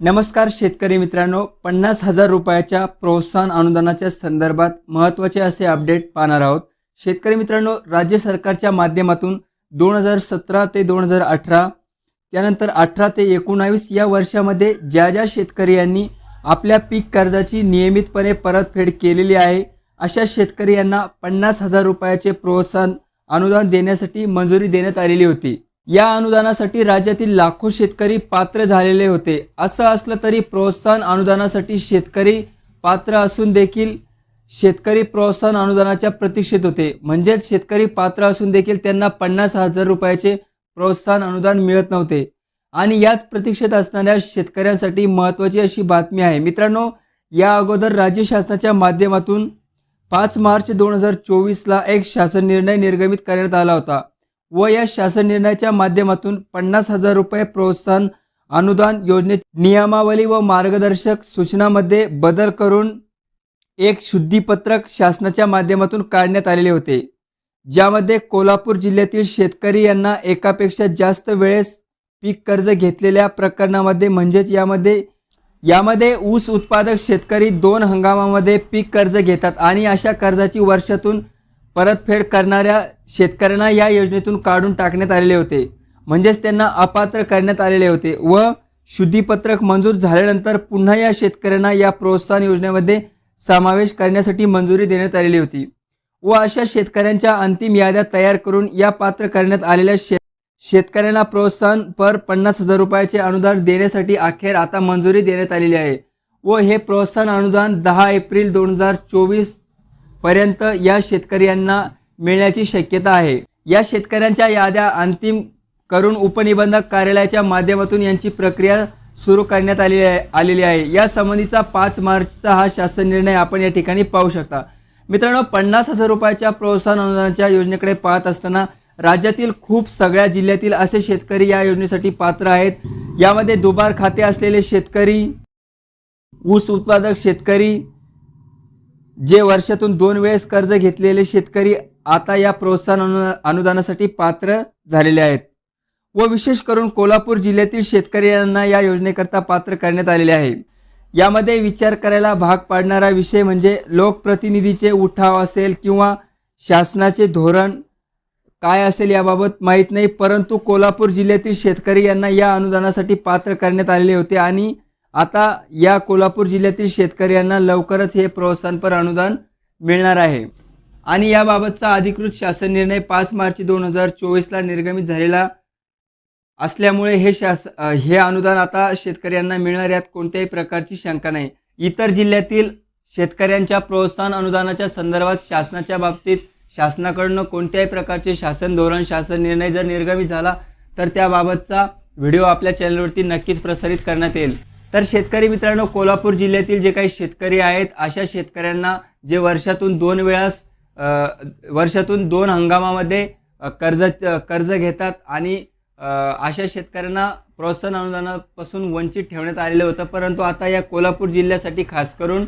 नमस्कार शेतकरी मित्रांनो पन्नास हजार रुपयाच्या प्रोत्साहन अनुदानाच्या संदर्भात महत्त्वाचे असे अपडेट पाहणार आहोत. शेतकरी मित्रांनो राज्य सरकारच्या माध्यमातून दोन हजार सतरा ते दोन हजार अठरा त्यानंतर अठरा ते एकोणावीस या वर्षामध्ये ज्या ज्या शेतकरी यांनी आपल्या पीक कर्जाची नियमितपणे परतफेड केलेली आहे अशा शेतकरी यांना पन्नास हजार रुपयाचे प्रोत्साहन अनुदान देण्यासाठी मंजुरी देण्यात आलेली होती. या अनुदानासाठी राज्यातील लाखो शेतकरी पात्र झालेले होते. असं असलं तरी प्रोत्साहन अनुदानासाठी शेतकरी पात्र असून देखील शेतकरी प्रोत्साहन अनुदानाच्या प्रतीक्षेत होते. म्हणजेच शेतकरी पात्र असून देखील त्यांना पन्नास हजार रुपयाचे प्रोत्साहन अनुदान मिळत नव्हते. आणि याच प्रतीक्षेत असणाऱ्या शेतकऱ्यांसाठी महत्त्वाची अशी बातमी आहे. मित्रांनो या अगोदर राज्य शासनाच्या माध्यमातून पाच मार्च दोन हजार चोवीसला एक शासन निर्णय निर्गमित करण्यात आला होता. व या शासन निर्णयाच्या माध्यमातून पन्नास हजार रुपये प्रोत्साहन अनुदान योजनेत नियमावली व मार्गदर्शक सूचनामध्ये बदल करून एक शुद्धीपत्रक शासनाच्या माध्यमातून काढण्यात आलेले होते. ज्यामध्ये कोल्हापूर जिल्ह्यातील शेतकरी यांना एकापेक्षा जास्त वेळेस पीक कर्ज घेतलेल्या प्रकरणामध्ये म्हणजेच यामध्ये यामध्ये ऊस उत्पादक शेतकरी दोन हंगामामध्ये पीक कर्ज घेतात आणि अशा कर्जाची वर्षातून परतफेड करणाऱ्या शेतकऱ्यांना या योजनेतून काढून टाकण्यात आलेले होते. म्हणजेच त्यांना अपात्र करण्यात आलेले होते व शुद्धीपत्रक मंजूर झाल्यानंतर पुन्हा या शेतकऱ्यांना या प्रोत्साहन योजनेमध्ये समावेश करण्यासाठी मंजुरी देण्यात आलेली होती व अशा शेतकऱ्यांच्या अंतिम याद्या तयार करून या पात्र करण्यात आलेल्या शे शेतकऱ्यांना प्रोत्साहन पर पन्नास हजार रुपयाचे अनुदान देण्यासाठी अखेर आता मंजुरी देण्यात आलेली आहे व हे प्रोत्साहन अनुदान दहा एप्रिल दोन हजार चोवीस पर्यंत या शेतकऱ्यांना मिळण्याची शक्यता आहे. या शेतकऱ्यांच्या याद्या अंतिम करून उपनिबंधक कार्यालयाच्या माध्यमातून यांची प्रक्रिया सुरू करण्यात आलेली आहे आलेली आहे. या संबंधीचा पाच मार्चचा हा शासन निर्णय आपण या ठिकाणी पाहू शकता. मित्रांनो पन्नास हजार रुपयाच्या प्रोत्साहन अनुदानाच्या योजनेकडे पाहत असताना राज्यातील खूप सगळ्या जिल्ह्यातील असे शेतकरी या योजनेसाठी पात्र आहेत. यामध्ये दुबार खाते असलेले शेतकरी ऊस उत्पादक शेतकरी जे वर्षातून दोन वेळेस कर्ज घेतलेले शेतकरी आता या प्रोत्साहन अनु अनुदानासाठी पात्र झालेले आहेत. व विशेष करून कोल्हापूर जिल्ह्यातील शेतकऱ्यांना या योजनेकरता पात्र करण्यात आलेले आहे. यामध्ये विचार करायला भाग पाडणारा विषय म्हणजे लोकप्रतिनिधीचे उठाव असेल किंवा शासनाचे धोरण काय असेल याबाबत माहीत नाही परंतु कोल्हापूर जिल्ह्यातील शेतकरी यांना या अनुदानासाठी पात्र करण्यात आलेले होते आणि आता या कोल्हापूर जिल्ह्यातील शेतकऱ्यांना लवकरच हे प्रोत्साहनपर अनुदान मिळणार आहे. आणि याबाबतचा अधिकृत शासन निर्णय पाच मार्च दोन हजार चोवीसला निर्गमित झालेला असल्यामुळे हे शास हे अनुदान आता शेतकऱ्यांना मिळणार यात कोणत्याही प्रकारची शंका नाही. इतर जिल्ह्यातील शेतकऱ्यांच्या प्रोत्साहन अनुदानाच्या संदर्भात शासनाच्या बाबतीत शासनाकडनं कोणत्याही प्रकारचे शासन धोरण शासन निर्णय जर निर्गमित झाला तर त्याबाबतचा व्हिडिओ आपल्या चॅनलवरती नक्कीच प्रसारित करण्यात येईल. तर शेतकरी मित्रांनो कोल्हापूर जिल्ह्यातील जे काही शेतकरी आहेत अशा शेतकऱ्यांना जे वर्षातून दोन वेळास वर्षातून दोन हंगामामध्ये कर्ज कर्ज घेतात आणि अशा शेतकऱ्यांना प्रोत्साहन अनुदानापासून वंचित ठेवण्यात आलेलं होतं. परंतु आता या कोल्हापूर जिल्ह्यासाठी खास करून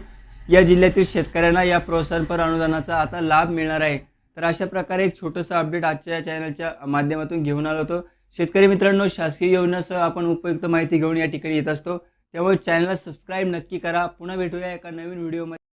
या जिल्ह्यातील शेतकऱ्यांना या प्रोत्साहनपर अनुदानाचा आता लाभ मिळणार आहे. तर अशा प्रकारे एक छोटंसं अपडेट आजच्या या चॅनलच्या माध्यमातून घेऊन आलो होतो. शेतकरी मित्रांनो शासकीय योजनासह आपण उपयुक्त माहिती घेऊन या ठिकाणी येत असतो. त्यामुळे चॅनलला सबस्क्राईब नक्की करा. पुन्हा भेटूया एका नवीन व्हिडिओमध्ये.